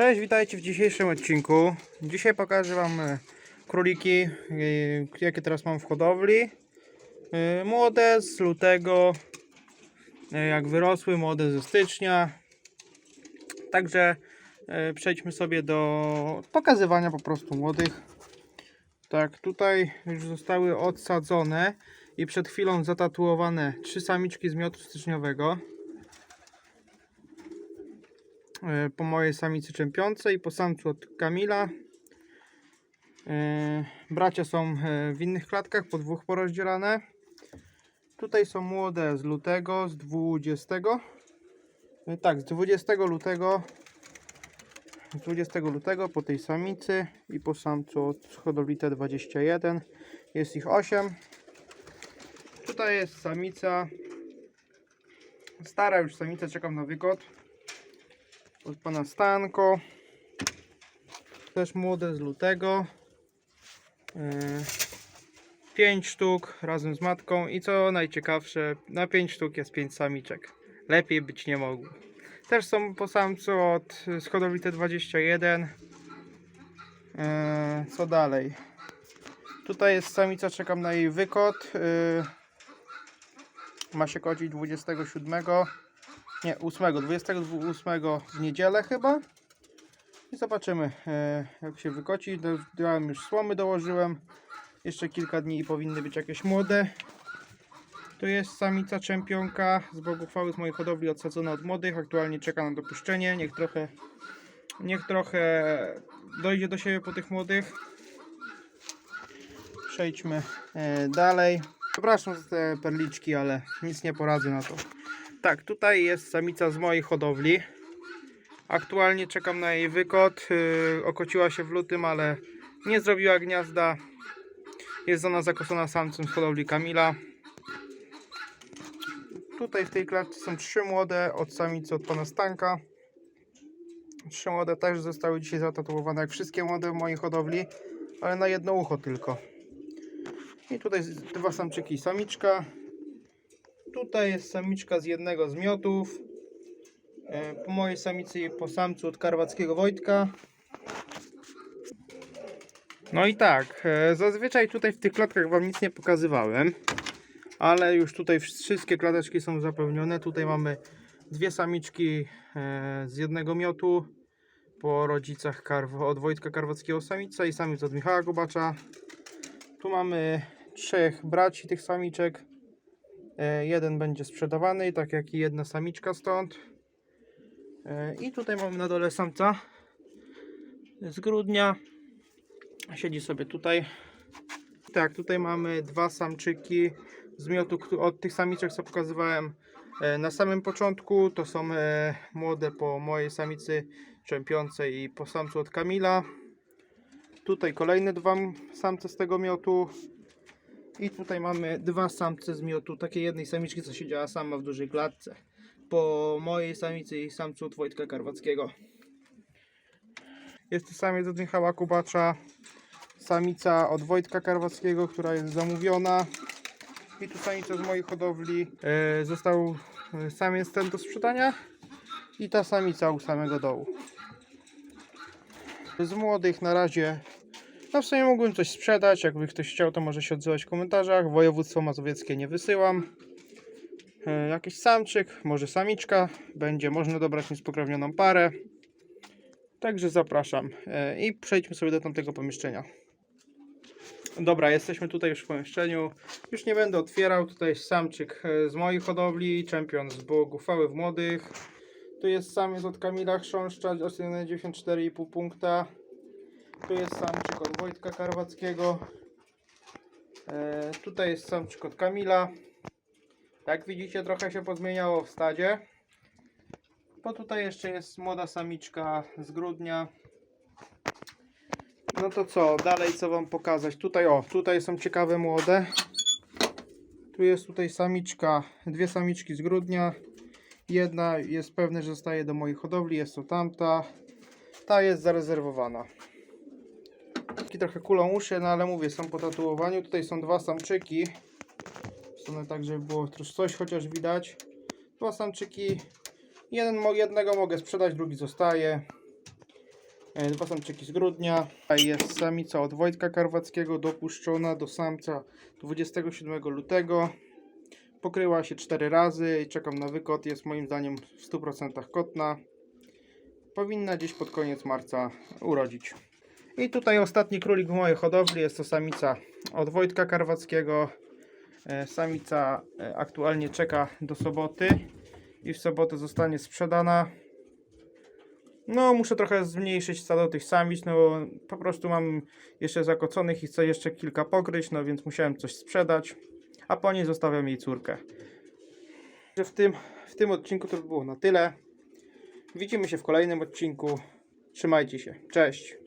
Cześć, witajcie w dzisiejszym odcinku. Dzisiaj pokażę Wam e, króliki, e, jakie teraz mam w hodowli. E, Młode z lutego, jak wyrosły, młode ze stycznia. Także przejdźmy sobie do pokazywania po prostu młodych. Tak, tutaj już zostały odsadzone i przed chwilą zatatuowane trzy samiczki z miotu styczniowego po mojej samicy czempiącej po samcu od Kamila. E, Bracia są e, w innych klatkach, po dwóch porozdzielane. Tutaj są młode z lutego, z 20. E, Tak, z 20 lutego. Z 20 lutego po tej samicy i po samcu od hodowli T21. Jest ich 8. Tutaj jest samica. Stara już samica, czekam na wykot od pana Stanko. Też młode z lutego. 5 sztuk razem z matką i co najciekawsze, na 5 sztuk jest 5 samiczek. Lepiej być nie mogło. Też są po samcu od T21. Eee, Co dalej? Tutaj jest samica, czekam na jej wykot. Eee, Ma się kocić 27. Nie, 8, 28 w niedzielę chyba. I zobaczymy e, jak się wykoci. Dałem już słomy, dołożyłem. Jeszcze kilka dni i powinny być jakieś młode. Tu jest samica czempionka z Boguchwały z mojej hodowli odsadzona od młodych. Aktualnie czeka na dopuszczenie. Niech trochę, niech trochę dojdzie do siebie po tych młodych. Przejdźmy e, dalej. Przepraszam za te perliczki, ale nic nie poradzę na to. Tak, tutaj jest samica z mojej hodowli. Aktualnie czekam na jej wykot. Yy, okociła się w lutym, ale nie zrobiła gniazda. Jest ona zakosona samcem z hodowli Kamila. Tutaj w tej klatce są trzy młode od samicy od pana Stanka. Trzy młode też zostały dzisiaj zatatuowane jak wszystkie młode w mojej hodowli, ale na jedno ucho tylko. I tutaj dwa samczyki i samiczka. Tutaj jest samiczka z jednego z miotów. E, Po mojej samicy i po samcu od karwackiego Wojtka. No i tak, e, zazwyczaj tutaj w tych klatkach Wam nic nie pokazywałem. Ale już tutaj wszystkie klateczki są zapełnione. Tutaj mamy dwie samiczki e, z jednego miotu. Po rodzicach od Wojtka Karwackiego samica i samiec od Michała Gubacza. Tu mamy trzech braci tych samiczek. E, Jeden będzie sprzedawany, tak jak i jedna samiczka stąd. E, I tutaj mamy na dole samca z grudnia. Siedzi sobie tutaj. Tak, tutaj mamy dwa samczyki z miotu od tych samiczek, co pokazywałem e, na samym początku. To są młode po mojej samicy czempiącej i po samcu od Kamila. Tutaj kolejne dwa samce z tego miotu. I tutaj mamy dwa samce z miotu, takiej jednej samiczki, co siedziała sama w dużej klatce. Po mojej samicy i samcu od Wojtka Karwackiego. Jest to samiec od Michała Kubacza, samica od Wojtka Karwackiego, która jest zamówiona. I tu samica z mojej hodowli. E, został e, samiec ten do sprzedania i ta samica u samego dołu. Z młodych na razie no w sumie mógłbym coś sprzedać, jakby ktoś chciał to może się odzywać w komentarzach. Województwo mazowieckie nie wysyłam. E, jakiś samczyk, może samiczka, będzie można dobrać niespokrewnioną parę. Także zapraszam. E, I przejdźmy sobie do tamtego pomieszczenia. Dobra, jesteśmy tutaj już w pomieszczeniu. Już nie będę otwierał. Tutaj jest samczyk e, z mojej hodowli, czempion z Boguchwały w młodych. Tu jest samiec od Kamila Chrząszcza, oceniony 94,5 punkta. Tu jest samczyk od Wojtka Karwackiego. E, tutaj jest samczyk od Kamila. Jak widzicie, trochę się pozmieniało w stadzie. Bo tutaj jeszcze jest młoda samiczka z grudnia. No to co, dalej co wam pokazać? Tutaj o, tutaj są ciekawe młode. Tu jest tutaj samiczka, dwie samiczki z grudnia. Jedna jest pewne, że zostaje do mojej hodowli, jest to tamta. Ta jest zarezerwowana. Taki trochę kulą uszy, no ale mówię, są po tatuowaniu. Tutaj są dwa samczyki. Są tak, żeby było coś chociaż widać. Dwa samczyki. Jeden, jednego mogę sprzedać, drugi zostaje. E, Dwa samczyki z grudnia. Jest samica od Wojtka Karwackiego dopuszczona do samca 27 lutego. Pokryła się 4 razy i czekam na wykot. Jest moim zdaniem w 100% kotna. Powinna gdzieś pod koniec marca urodzić. I tutaj ostatni królik w mojej hodowli jest to samica od Wojtka Karwackiego. E, Samica e, aktualnie czeka do soboty i w sobotę zostanie sprzedana. No, muszę trochę zmniejszyć stado tych samic, no po prostu mam jeszcze zakoconych i chcę jeszcze kilka pokryć, no więc musiałem coś sprzedać, a po niej zostawiam jej córkę. W tym, w tym odcinku to by było na tyle. Widzimy się w kolejnym odcinku. Trzymajcie się. Cześć.